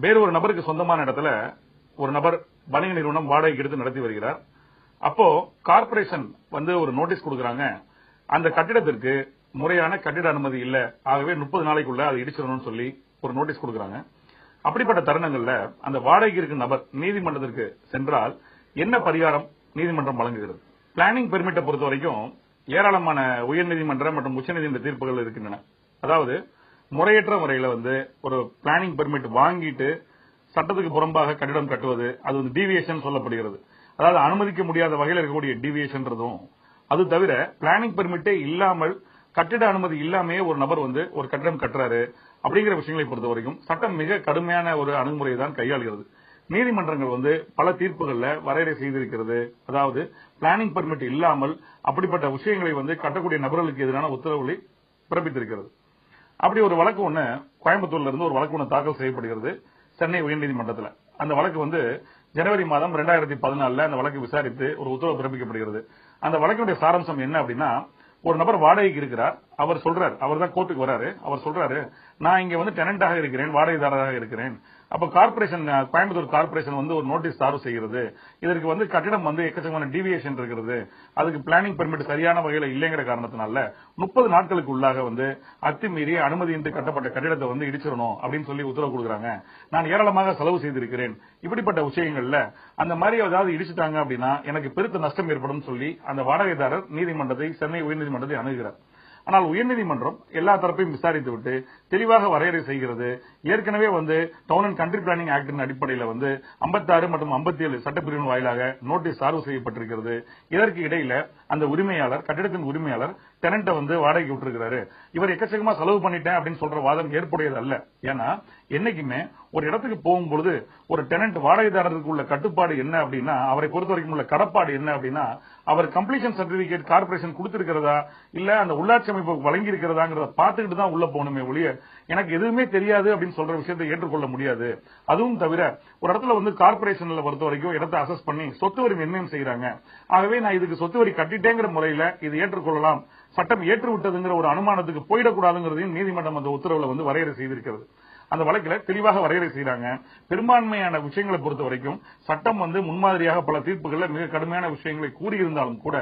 வேறு ஒரு நபருக்கு சொந்தமான இடத்துல ஒரு நபர் வணிக நிறுவனம் வாடகைக்கு எடுத்து நடத்தி வருகிறார். அப்போ கார்ப்பரேஷன் வந்து ஒரு நோட்டீஸ் கொடுக்கறாங்க. அந்த கட்டிடத்திற்கு முறையான கட்டிட அனுமதி இல்ல. ஆகவே முப்பது நாளைக்குள்ள அதை இடிச்சிடணும்னு சொல்லி ஒரு நோட்டீஸ் கொடுக்கறாங்க. அப்படிப்பட்ட தருணங்கள்ல அந்த வாடகைக்கு இருக்கும் நபர் நீதிமன்றத்திற்கு சென்றால் என்ன பரிகாரம் நீதிமன்றம் வழங்குகிறது? பிளானிங் பெர்மிட்டை பொறுத்த வரைக்கும் ஏராளமான உயர்நீதிமன்ற மற்றும் உச்சநீதிமன்ற தீர்ப்புகள் இருக்கின்றன. அதாவது முறையற்ற முறையில வந்து ஒரு பிளானிங் பெர்மிட் வாங்கிட்டு சட்டத்துக்கு புறம்பாக கட்டிடம் கட்டுவது அது வந்து டிவியேஷன் சொல்லப்படுகிறது. அதாவது அனுமதிக்க முடியாத வகையில் இருக்கக்கூடிய டிவியேஷன்றதும் அது தவிர பிளானிங் பெர்மிட்டே இல்லாமல் கட்டிட அனுமதி இல்லாமே ஒரு நபர் வந்து ஒரு கட்டிடம் கட்டுறாரு அப்படிங்கிற விஷயங்களை பொறுத்த வரைக்கும் சட்டம் மிக கடுமையான ஒரு அணுகுமுறையை தான் கையாளுகிறது. நீதிமன்றங்கள் வந்து பல தீர்ப்புகளில் வரையறை செய்திருக்கிறது. அதாவது பிளானிங் பெர்மிட் இல்லாமல் அப்படிப்பட்ட விஷயங்களை வந்து கட்டக்கூடிய நபர்களுக்கு எதிரான உத்தரவுகளை பிறப்பித்திருக்கிறது. அப்படி ஒரு வழக்கு ஒண்ணு கோயம்புத்தூர்ல இருந்து ஒரு வழக்கு ஒண்ணு தாக்கல் செய்யப்படுகிறது சென்னை உயர்நீதிமன்றத்தில். அந்த வழக்கு வந்து ஜனவரி மாதம் ரெண்டாயிரத்தி பதினாலுல அந்த வழக்கு விசாரித்து ஒரு உத்தரவு பிறப்பிக்கப்படுகிறது. அந்த வழக்கினுடைய சாராம்சம் என்ன அப்படின்னா ஒரு நபர் வாடகைக்கு இருக்கிறார். அவர் சொல்றார் அவர் தான் கோர்ட்டுக்கு வராரு. அவர் சொல்றாரு நான் இங்க வந்து டெனண்டாக இருக்கிறேன் வாடகைதாரராக இருக்கிறேன். அப்ப கார்பரேஷன் கோயம்புத்தூர் கார்பரேஷன் வந்து ஒரு நோட்டீஸ் தாரு செய்கிறது. இதற்கு வந்து கட்டிடம் வந்து எக்கச்சக்கமான டிவியேஷன் இருக்கிறது. அதுக்கு பிளானிங் பெர்மிட் சரியான வகையில் இல்லைங்கிற காரணத்தினால முப்பது நாட்களுக்கு உள்ளாக வந்து அத்துமீறி அனுமதியின்றி கட்டப்பட்ட கட்டிடத்தை வந்து இடிச்சிடணும் அப்படின்னு சொல்லி உத்தரவு கொடுக்குறாங்க. நான் ஏராளமாக செலவு செய்திருக்கிறேன். இப்படிப்பட்ட விஷயங்கள்ல அந்த மாதிரி ஏதாவது இடிச்சிட்டாங்க அப்படின்னா எனக்கு பெருத்த நஷ்டம் ஏற்படும் சொல்லி அந்த வாடகைதாரர் நீதிமன்றத்தை சென்னை உயர்நீதிமன்றத்தை அணுகிறார். ஆனால் உயர்நீதிமன்றம் எல்லா தரப்பையும் விசாரித்து விட்டு தெளிவாக வரையறை செய்கிறது. ஏற்கனவே வந்து டவுன் அண்ட் கண்ட்ரி பிளானிங் ஆக்டின் அடிப்படையில் வந்து 56 மற்றும் 57 சட்டப்பிரிவின் வாயிலாக நோட்டீஸ் சார்பு செய்யப்பட்டிருக்கிறது. இதற்கு இடையில அந்த உரிமையாளர் கட்டிடத்தின் உரிமையாளர் டெனண்ட வந்து வாடகைக்கு விட்டுருக்கிறாரு. இவர் எக்கச்சக்கமா செலவு பண்ணிட்டேன் அப்படின்னு சொல்ற வாதம் ஏற்புடையது அல்ல ஏன்னா என்னைக்குமே ஒரு இடத்துக்கு போகும்பொழுது ஒரு டெனண்ட் வாடகைதாரருக்கு உள்ள கட்டுப்பாடு என்ன அப்படின்னா அவரை பொறுத்த வரைக்கும் உள்ள கடப்பாடு என்ன அப்படின்னா அவர் கம்ப்ளீஷன் சர்டிபிகேட் கார்பரேஷன் கொடுத்திருக்கிறதா இல்ல அந்த உள்ளாட்சி அமைப்பு வழங்கி இருக்கிறதாங்கிறத பார்த்துக்கிட்டு தான் உள்ள போகணுமே ஒழிய எனக்கு எதுவுமே தெரியாது அப்படின்னு சொல்ற விஷயத்தை ஏற்றுக்கொள்ள முடியாது. அதுவும் தவிர ஒரு இடத்துல வந்து கார்பரேஷன்ல பொறுத்த வரைக்கும் இடத்தை அசஸ் பண்ணி சொத்து வரி நிர்ணயம் செய்யறாங்க ஆகவே நான் இதுக்கு சொத்து வரி கட்டிட்டேங்கிற முறையில இது ஏற்றுக்கொள்ளலாம். சட்டம் ஏற்றுவிட்டதுங்கிற ஒரு அனுமானத்துக்கு போயிடக்கூடாதுங்கிறதையும் நீதிமன்றம் அந்த உத்தரவுல வந்து வரையறை செய்திருக்கிறது. அந்த வழக்கில தெளிவாக வரையறை செய்யறாங்க பெரும்பான்மையான விஷயங்களை பொறுத்த வரைக்கும் சட்டம் வந்து முன்மாதிரியாக பல தீர்ப்புகளில் மிக கடுமையான விஷயங்களை கூறியிருந்தாலும் கூட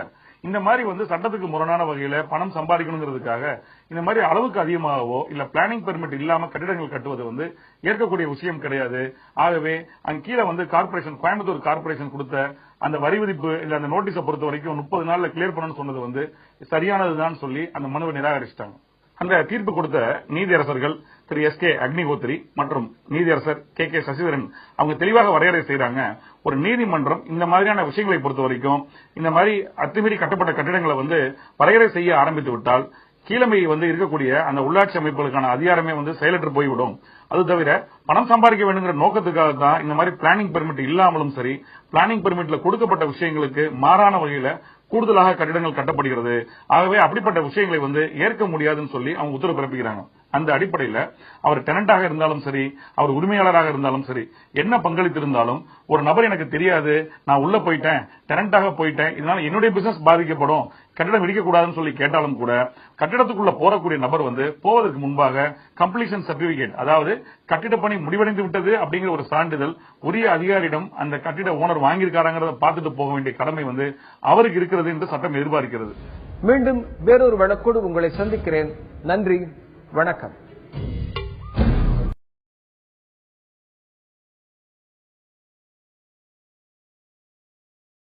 இந்த மாதிரி வந்து சட்டத்துக்கு முரணான வகையில பணம் சம்பாதிக்கணுங்கிறதுக்காக இந்த மாதிரி அளவுக்கு அதிகமாகவோ இல்ல பிளானிங் பெர்மிட் இல்லாம கட்டிடங்கள் கட்டுவது வந்து ஏற்கக்கூடிய விஷயம் கிடையாது. ஆகவே அங்க கீழே வந்து கார்பரேஷன் கோயம்புத்தூர் கார்பரேஷன் கொடுத்த அந்த வரி விதிப்பு இல்ல அந்த நோட்டீஸை பொறுத்த வரைக்கும் முப்பது நாள்ல கிளியர் பண்ணணும்னு சொன்னது வந்து சரியானதுதான் சொல்லி அந்த மனுவை நிராகரிச்சிட்டாங்க. அந்த தீர்ப்பு கொடுத்த நீதியரசர்கள் திரு எஸ் கே அக்னிகோத்ரி மற்றும் நீதியரசர் கே கே சசிதரன் அவங்க தெளிவாக வரையறை செய்யறாங்க ஒரு நீதிமன்றம் இந்த மாதிரியான விஷயங்களை பொறுத்த வரைக்கும் இந்த மாதிரி அத்துமீறி கட்டப்பட்ட கட்டிடங்களை வந்து வரையறை செய்ய ஆரம்பித்து விட்டால் கீழமை வந்து இருக்கக்கூடிய அந்த உள்ளாட்சி அமைப்புகளுக்கான அதிகாரமே வந்து செயலற்று போய்விடும். அது தவிர பணம் சம்பாதிக்க வேண்டுங்கிற நோக்கத்துக்காக தான் இந்த மாதிரி பிளானிங் பெர்மிட் இல்லாமலும் சரி பிளானிங் பெர்மிட்ல கொடுக்கப்பட்ட விஷயங்களுக்கு மாறான வகையில கூடுதலாக கட்டிடங்கள் கட்டப்படுகிறது. ஆகவே அப்படிப்பட்ட விஷயங்களை வந்து ஏற்க முடியாதுன்னு சொல்லி அவங்க உத்தரவு பிறப்பிக்கிறாங்க. அந்த அடிப்படையில அவர் டெனண்டாக இருந்தாலும் சரி அவர் உரிமையாளராக இருந்தாலும் சரி என்ன பங்களித்திருந்தாலும் ஒரு நபர் எனக்கு தெரியாது நான் உள்ள போயிட்டேன் டெனண்டாக போயிட்டேன் இதனால என்னுடைய பிசினஸ் பாதிக்கப்படும் கட்டிடம் இடிக்கக்கூடாதுன்னு சொல்லி கேட்டாலும் கூட கட்டிடத்துக்குள்ள போறக்கூடிய நபர் வந்து போவதற்கு முன்பாக கம்ப்ளீஷன் சர்டிபிகேட் அதாவது கட்டிட பணி முடிவடைந்து விட்டது அப்படிங்கிற ஒரு சான்றிதழ் உரிய அதிகாரியிடம் அந்த கட்டிட ஓனர் வாங்கியிருக்காராங்கிறத பார்த்துட்டு போக வேண்டிய கடமை வந்து அவருக்கு இருக்கிறது என்று சட்டம் எதிர்பார்க்கிறது. மீண்டும் வேறொரு வழக்கோடு உங்களை சந்திக்கிறேன். நன்றி. வணக்கம்.